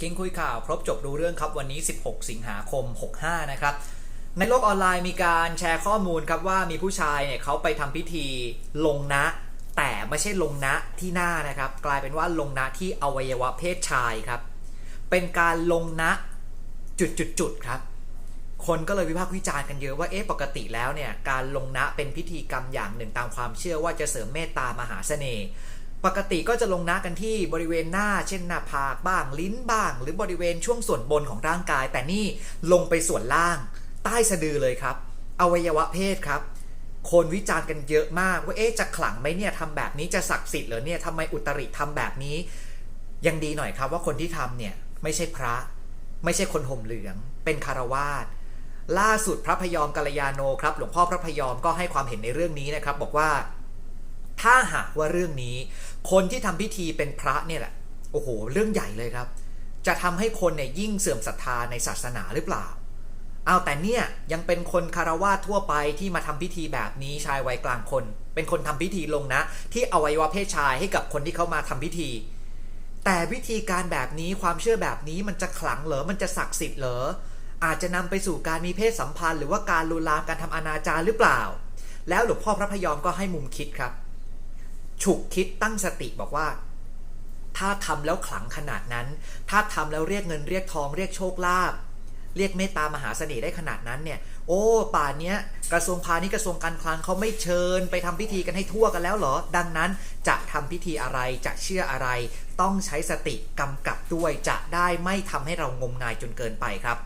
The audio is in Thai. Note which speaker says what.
Speaker 1: คิงคุยข่าว ครบจบรู้เรื่องครับวันนี้ 16 สิงหาคม 65 นะครับ ในโลกออนไลน์มีการแชร์ข้อมูลครับว่ามีผู้ชายเนี่ยเขาไปทำพิธีลงนะ แต่ไม่ใช่ลงนะที่หน้านะครับ กลายเป็นว่าลงนะที่อวัยวะเพศชายครับ เป็นการลงนะจุดๆๆครับ คนก็เลยวิพากษ์วิจารณ์กันเยอะว่าเอ๊ะปกติแล้วเนี่ยการลงนะเป็นพิธีกรรมอย่างหนึ่งตามความเชื่อว่าจะเสริมเมตตามหาเสน่ห์ ปกติก็จะลงนะกันที่บริเวณหน้า เช่นหน้าผากบ้างลิ้นบ้าง หรือบริเวณช่วงส่วนบนของร่างกาย แต่นี่ลงไปส่วนล่าง ใต้สะดือเลยครับ อวัยวะเพศครับ คนวิจารณ์กันเยอะมากว่าเอ๊ะจะขลังไหมเนี่ยทำแบบนี้จะศักดิ์สิทธิ์เหรอเนี่ยทำไมอุตริทำแบบนี้ ยังดีหน่อยครับว่าคนที่ทำเนี่ยไม่ใช่พระ ไม่ใช่คนห่มเหลือง เป็นคารวาสล่าสุดพระพยอมกัลยาโนครับ หลวงพ่อพระพยอมก็ให้ความเห็นในเรื่องนี้นะครับ บอกว่าถ้าหากว่าเรื่องนี้ คนที่ทำพิธีเป็นพระเนี่ยแหละโอ้โห เรื่องใหญ่เลยครับ จะทำให้คนเนี่ยยิ่งเสื่อมศรัทธาในศาสนาหรือเปล่าเอาแต่เนี่ยยังเป็นคนคารวาทั่วไปที่มาทำพิธีแบบนี้ชายวัยกลางคน เป็นคนทำพิธีลงนะ ที่อวัยวะเพศชายให้กับคนที่เขามาทำพิธี แต่วิธีการแบบนี้ความเชื่อแบบนี้มันจะขลังเหรอมันจะศักดิ์สิทธิ์เหรออาจจะนำไปสู่การมีเพศสัมพันธ์ หรือว่าการลวนลามการทำอนาจารหรือเปล่า แล้วหลวงพ่อพระพยอมก็ให้มุมคิดครับ ฉุกคิดตั้งสติบอกว่า ถ้าทำแล้วขลังขนาดนั้น ถ้าทำแล้วเรียกเงินเรียกทองเรียกโชคลาภเรียกเมตตามหาเสน่ห์ได้ขนาดนั้นเนี่ย โอ้ป่านเนี้ยกระทรวงพาณิชย์กระทรวงการคลังเขาไม่เชิญไปทำพิธีกันให้ทั่วกันแล้วเหรอ ดังนั้นจะทำพิธีอะไรจะเชื่ออะไร ต้องใช้สติกำกับด้วยจะได้ไม่ทำให้เรางมงายจนเกินไปครับ